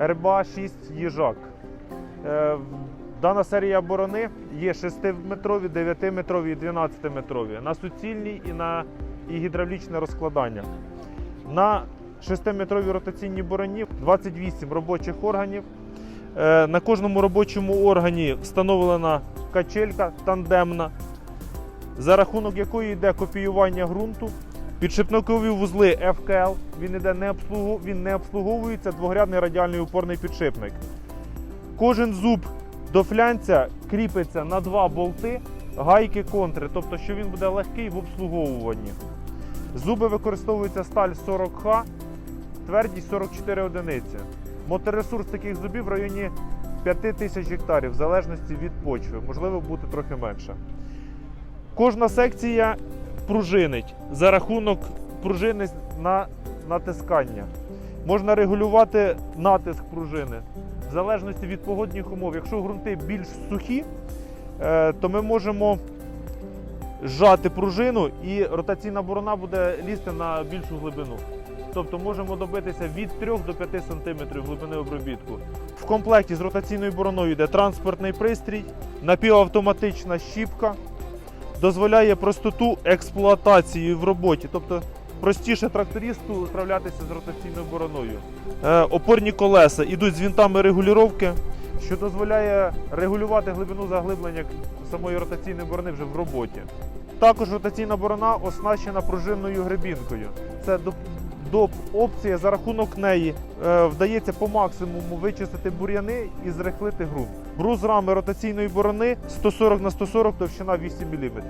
РБА 6 їжак. Е, Дана серія борони є 6-метрові, 9-метрові і 12-метрові. На суцільній і на і гідравлічне розкладання. На 6-метровій ротаційній бороні 28 робочих органів. Е, На кожному робочому органі встановлена качелька тандемна, за рахунок якої йде копіювання ґрунту. Підшипникові вузли FKL, він, іде не обслугу... він не обслуговується двогрядний радіальний упорний підшипник. Кожен зуб до флянця кріпиться на два болти, гайки контри, тобто що він буде легкий в обслуговуванні. Зуби використовується сталь 40Х, твердість 44 одиниці. Моторесурс таких зубів в районі 5 тисяч гектарів, в залежності від почви, можливо, бути трохи менше. Кожна секція пружинить за рахунок пружини на натискання. Можна регулювати натиск пружини в залежності від погодних умов. Якщо ґрунти більш сухі, е, то ми можемо зжати пружину і ротаційна борона буде лізти на більшу глибину. Тобто можемо добитися від 3 до 5 см глибини обробітку. В комплекті з ротаційною бороною йде транспортний пристрій, напівавтоматична щіпка, дозволяє простоту експлуатації в роботі. Тобто простіше трактористу справлятися з ротаційною бороною. Е, опорні колеса йдуть з вінтами регулювання, що дозволяє регулювати глибину заглиблення самої ротаційної борони вже в роботі. Також ротаційна борона оснащена пружинною гребінкою. Це доп- опція за рахунок неї е, вдається по максимуму вичистити бур'яни і зрихлити ґрунт. Брус рами ротаційної борони 140 на 140 товщина 8 мм.